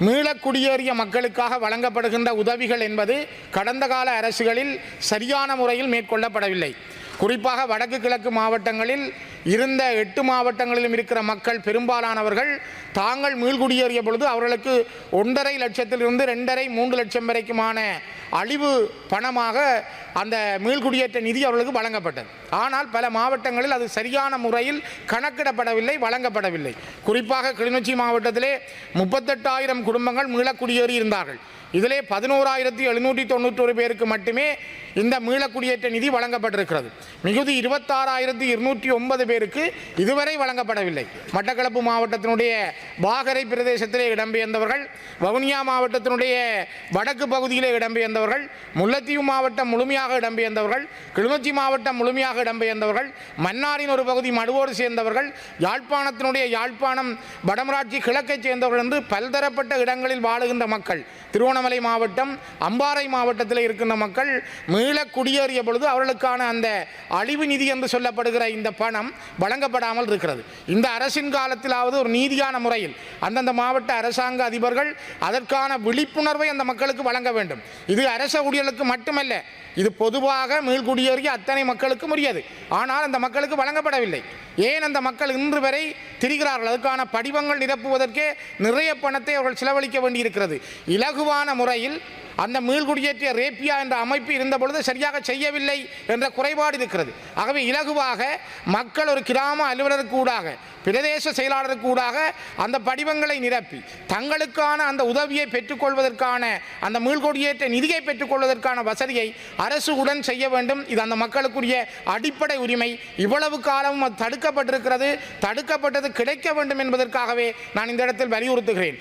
மீளக்குடியேறிய மக்களுக்காக வழங்கப்படுகின்ற உதவிகள் என்பது கடந்த கால அரசுகளில் சரியான முறையில் மேற்கொள்ளப்படவில்லை. குறிப்பாக வடக்கு கிழக்கு மாவட்டங்களில் இருந்த எட்டு மாவட்டங்களிலும் இருக்கிற மக்கள் பெரும்பாலானவர்கள் தாங்கள் மீள்குடியேறிய பொழுது அவர்களுக்கு ஒன்றரை லட்சத்திலிருந்து ரெண்டரை மூன்று லட்சம் வரைக்குமான அழிவு பணமாக அந்த மீள்குடியேற்ற நிதி அவர்களுக்கு வழங்கப்பட்டது. ஆனால் பல மாவட்டங்களில் அது சரியான முறையில் கணக்கிடப்படவில்லை வழங்கப்படவில்லை. குறிப்பாக கிளிநொச்சி மாவட்டத்திலே முப்பத்தெட்டாயிரம் குடும்பங்கள் மீளக்குடியேறி இருந்தார்கள் இதிலே பதினோராயிரத்தி எழுநூற்றி தொண்ணூற்றொரு பேருக்கு மட்டுமே இந்த மீளக்குடியேற்ற நிதி வழங்கப்பட்டிருக்கிறது. மிகுதி இருபத்தாறாயிரத்தி இருநூற்றி ஒன்பது பேருக்கு இதுவரை வழங்கப்படவில்லை. மட்டக்களப்பு மாவட்டத்தினுடைய வாகரை பிரதேசத்திலே இடம்பெயர்ந்தவர்கள் வவுனியா மாவட்டத்தினுடைய வடக்கு பகுதியிலே இடம்பெயர்ந்தவர்கள் முல்லைத்தீவு மாவட்டம் முழுமையாக இடம்பெயர்ந்தவர்கள் கிளிநொச்சி மாவட்டம் முழுமையாக இடம்பெயர்ந்தவர்கள் மன்னாரின் ஒரு பகுதி மடுவோடு சேர்ந்தவர்கள் யாழ்ப்பாணத்தினுடைய யாழ்ப்பாணம் வடமராட்சி கிழக்கைச் சேர்ந்தவர்கள் என்று பல்தரப்பட்ட இடங்களில் வாழுகின்ற மக்கள் திருவண்ணாமலை மாவட்டம் அம்பாறை மாவட்டத்தில் இருக்கின்ற மக்கள் மீள குடியேறிய பொழுது அவர்களுக்கான அந்த அழிவு நிதி என்று சொல்லப்படுகிற இந்த பணம் வழங்கப்படாமல் இருக்கிறது. இந்த அரசின் காலத்திலாவது ஒரு நீதியான முறையில் அந்தந்த மாவட்ட அரசாங்க அதிபர்கள் அதற்கான விழிப்புணர்வை அந்த மக்களுக்கு வழங்க வேண்டும். இது அரச ஊழியர்களுக்கு மட்டுமல்ல இது பொதுவாக மீள்குடியேறிய அத்தனை மக்களுக்கும் உரியது. ஆனால் அந்த மக்களுக்கு வழங்கப்படவில்லை. ஏன் அந்த மக்கள் இன்று வரை திரிகிறார்கள்? அதுக்கான படிவங்கள் நிரப்புவதற்கே நிறைய பணத்தை அவர்கள் செலவழிக்க வேண்டியிருக்கிறது. இலகுவான முறையில் அந்த மீள்குடியேற்றிய ரேப்பியா என்ற அமைப்பு இருந்த பொழுது சரியாக செய்யவில்லை என்ற குறைபாடு இருக்கிறது. ஆகவே இலகுவாக மக்கள் ஒரு கிராம அலுவலருக்கு ஊடாக பிரதேச செயலாளருக்கு ஊடாக அந்த படிவங்களை நிரப்பி தங்களுக்கான அந்த உதவியை பெற்றுக்கொள்வதற்கான அந்த மீள்குடியேற்ற நிதியை பெற்றுக்கொள்வதற்கான வசதியை அரசு உடன் செய்ய வேண்டும். இது அந்த மக்களுக்குரிய அடிப்படை உரிமை. இவ்வளவு காலமும் அது தடுக்கப்பட்டிருக்கிறது. தடுக்கப்பட்டது கிடைக்க வேண்டும் என்பதற்காகவே நான் இந்த இடத்தில் வலியுறுத்துகிறேன்.